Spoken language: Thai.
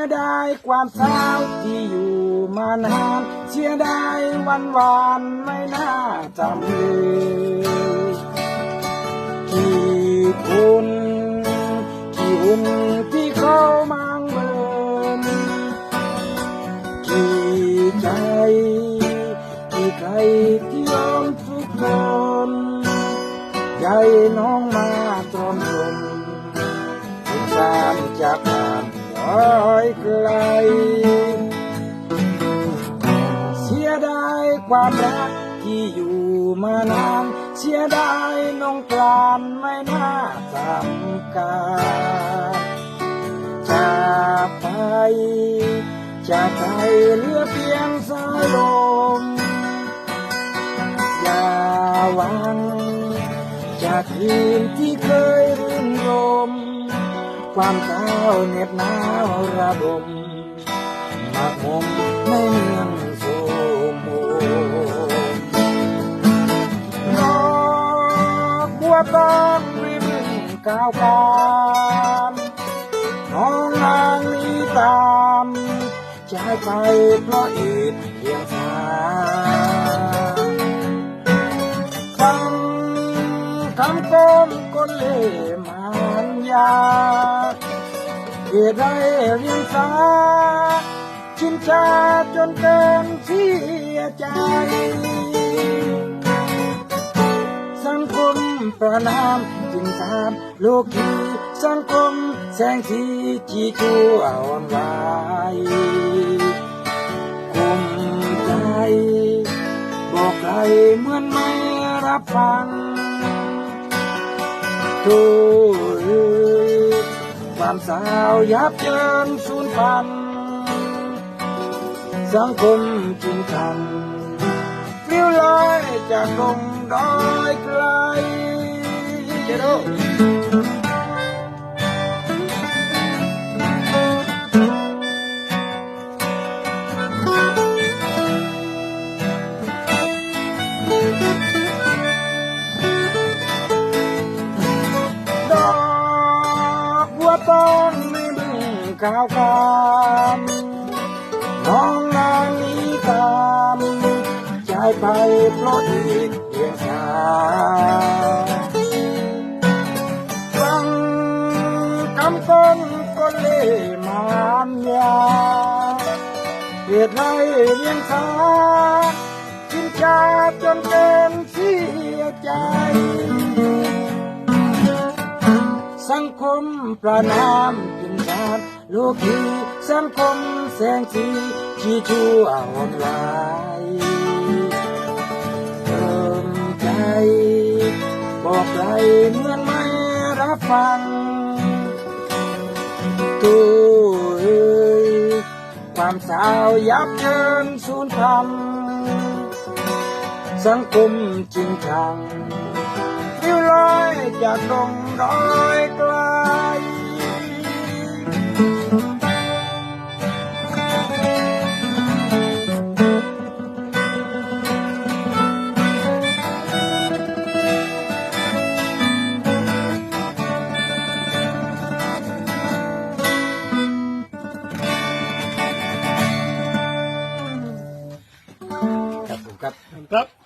ียดายความเศร้าที่อยู่มานานเสียดายวันวานไม่น่าจำเลยกี่คนกี่อุ่นที่เข้ามังเบินกี่ใจกี่ใครที่ยอมทุกทนใจน้องมาตรอมลมสงสารจาก อยไกล เสียดายความรักที่อยู่มานาน เสียดายน้องกลานไม่น่าจำการจากไป จากใจเหลือเพียงสายลม อย่าหวัง จากคืนที่เคยรื่นรม ความเศร้าเหน็บหนาวระบมหมักหมมในเมืองโสมดอกบัวตอนริมก้าวกามน้องนางนี้ตามใจไปเพราะอีกเพียงสายฟังคำกลมคนเล่ห์มัน ยาเหตุใดเรียงสาชินชาจนเกินเสียใจ สังคมประนามจึงตามโลกีสังคมแสงสีที่ชั่วอ่อนไหวกุมใจ บอกใครเหมือนไม่รับฟัง ทุกความสาวยับเยินสูญพันสังคมจึงทันเลี้ยวลอยจากลงดอยไกล งขาวกามน้องนางนี้ตามใจไปเพราะอีกเพียงสาฟังคำต้นก็เล่มานยาเหตุไรเลี้ยงสาชินชาจนเกินเสียใจ สังคมประนามกินชา โลกีสังคมแสงสีที่ชั่วอ่อนไหวเติมใจ บอกใครเหมือนไม่รับฟังตัวเอ้ยความสาวยับเยินสูญพันสังคมจริงชังเลี้วลอยจากลงดอยไกล ครับ